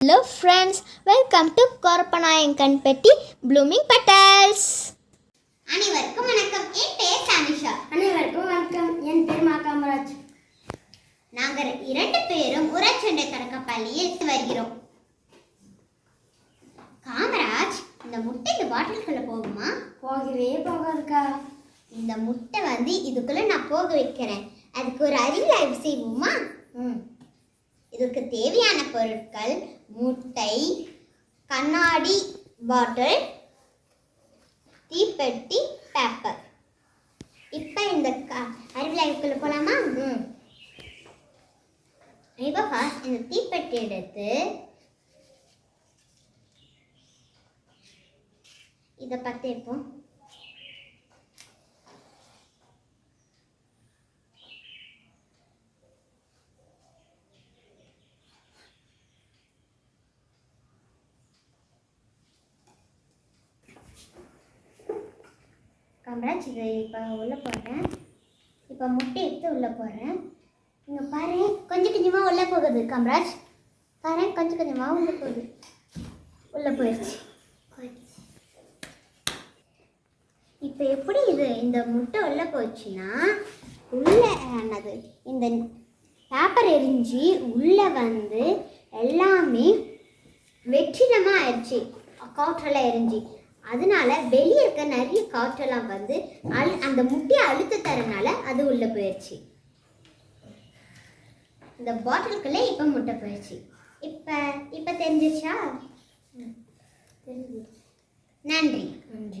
Hello friends welcome to Korappanayakanpatti blooming petals அனைவருக்கும் வணக்கம். என் பெயர் சானிஷா. அனைவருக்கும் வணக்கம். என் பேர் மா காமராஜ். நாங்கள் இரண்டு பேரும் உரச்சண்டை தொடக்க பள்ளியில் வருகிறோம். காமராஜ் இந்த முட்டை இந்த பாட்டிலுக்குள்ள போகுமா? போகவே போகாதுக்கா. இந்த முட்டை வந்து இதுக்குள்ள நான் போக வைக்கிறேன். அதுக்கு ஒரு அறிவு ஆய்வு செய்வோமா? ம். இதுக்கு தேவையான பொருட்கள் முட்டை கண்ணாடி பாட்டில் தீப்பெட்டி பேப்பர் இப்போ இந்த க போகலாமா ம். இப்போ ஃபர்ஸ்ட் இந்த தீப்பெட்டி எடுத்து இதை பார்த்து வைப்போம் காமராஜ் இது இப்போ உள்ளே போடுறேன் இப்போ முட்டை எடுத்து உள்ளே போடுறேன் இங்கே பாரு கொஞ்சம் கொஞ்சமாக உள்ளே போகுது காமராஜ் பாரு கொஞ்சம் கொஞ்சமாக உள்ளே போகுது. உள்ளே போயிடுச்சு. இப்போ எப்படி இது இந்த முட்டை உள்ளே போச்சுன்னா உள்ளே ஆனது இந்த பேப்பர் எரிஞ்சு உள்ளே வந்து எல்லாமே வெற்றிடமாக ஆயிடுச்சு. காற்றெல்லாம் எரிஞ்சு. அதனால வெளியே இருக்க நிறைய காற்றெல்லாம் வந்து அழு அந்த முட்டையை அழுத்த தரனால அது உள்ளே போயிடுச்சு இந்த பாட்டிலுக்குள்ளே இப்போ முட்டை போயிடுச்சு இப்போ இப்போ தெரிஞ்சிச்சா நன்றி. நன்றி.